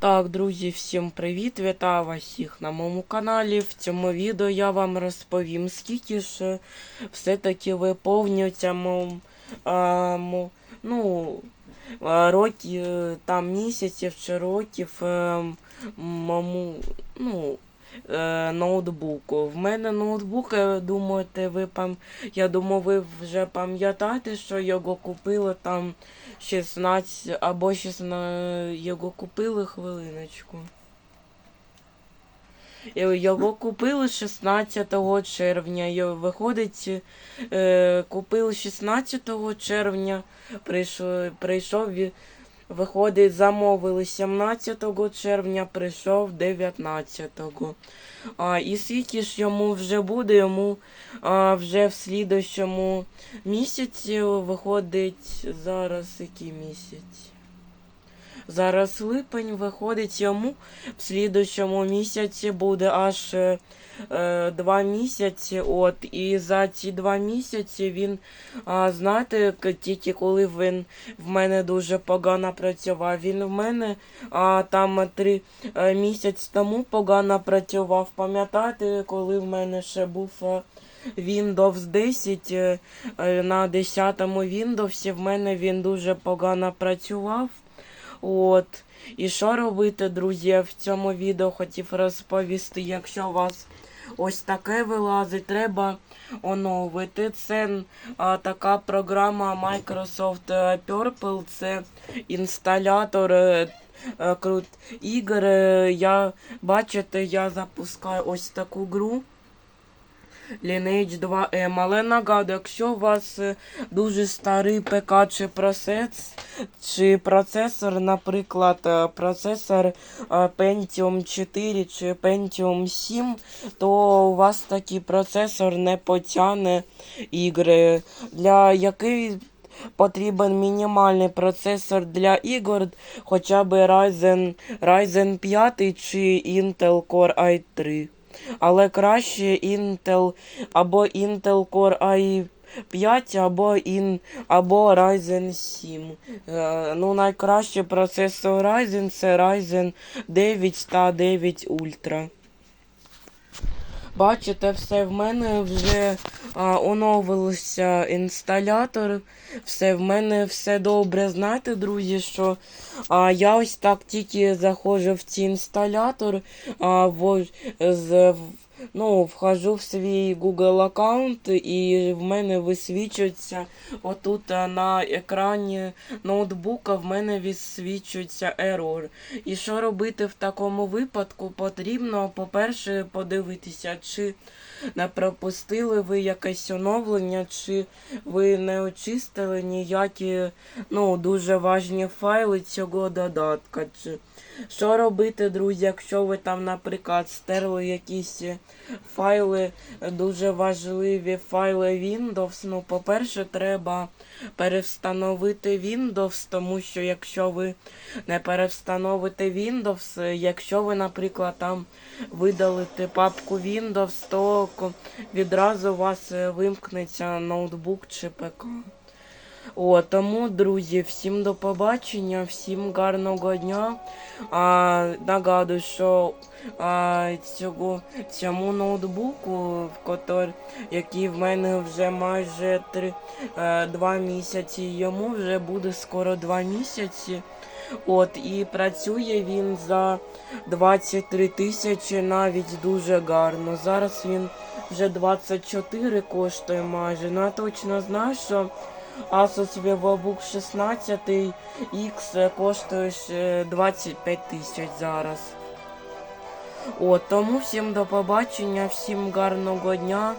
Так, друзі, всім привіт! Вітаю вас всіх на моєму каналі. В цьому відео я вам розповім, скільки ж все-таки виповнюється мом, а, мо, ну, років, там місяців чи років моєму. ну, е, ноутбуку. В мене ноутбук, е, думаєте, ви пам... я думаю, ви вже пам'ятаєте, що його купили там 16 або 16 його купили хвилиночку. Його купили 16 червня. І виходить, е, купили 16 червня, прийшов, прийшов виходить, замовили 17 червня, прийшов 19. А, і скільки ж йому вже буде, йому а, вже в слідущому місяці виходить зараз який місяць? Зараз липень виходить йому в слідущому місяці буде аж е, е, два місяці. От, і за ці два місяці він, а, знаєте, тільки коли він в мене дуже погано працював, він в мене а, там три е, місяць тому погано працював. Пам'ятаєте, коли в мене ще був. е, Windows 10 е, е, на 10 Windows в мене він дуже погано працював. От. І що робити, друзі, в цьому відео хотів розповісти. Якщо у вас ось таке вилазить, треба оновити. Це а, така програма Microsoft е, Purple, це інсталятор е, е, крут ігор. Я, бачите, я запускаю ось таку гру. Lineage 2M. Але нагадую, якщо у вас е, дуже старий ПК чи процес, чи процесор, наприклад, е, процесор е, Pentium 4 чи Pentium 7, то у вас такий процесор не потягне ігри, для який потрібен мінімальний процесор ігор ігор, хоча б Ryzen, Ryzen 5 чи Intel Core i3. Але краще Intel або Intel Core i5, або, in, або Ryzen 7. Е, ну, найкраще процесор Ryzen це Ryzen 9 та 9 Ultra. Бачите, все в мене вже а, оновилося інсталятор. Все в мене все добре. Знаєте, друзі, що а, я ось так тільки заходжу в цей інсталятор, а, в, з, ну, вхожу в свій Google аккаунт і в мене висвічується отут на екрані ноутбука в мене висвічується ерор. І що робити в такому випадку? Потрібно, по-перше, подивитися, чи не пропустили ви якесь оновлення, чи ви не очистили ніякі ну, дуже важні файли цього додатка. Що робити, друзі, якщо ви там, наприклад, стерли якісь файли, дуже важливі файли Windows, ну, по-перше, треба перевстановити Windows, тому що якщо ви не перевстановите Windows, якщо ви, наприклад, там видалите папку Windows, то відразу у вас е, вимкнеться ноутбук чи ПК. О, тому, друзі, всім до побачення, всім гарного дня. А, нагадую, що а, цього, цьому ноутбуку, в котор, який в мене вже майже три, е, два місяці, йому вже буде скоро два місяці. От, і працює він за 23 тисячі навіть дуже гарно. Зараз він вже 24 коштує майже. Ну я точно знаю, що Asus VivoBook 16 X коштує 25 тисяч зараз. От, тому всім до побачення, всім гарного дня.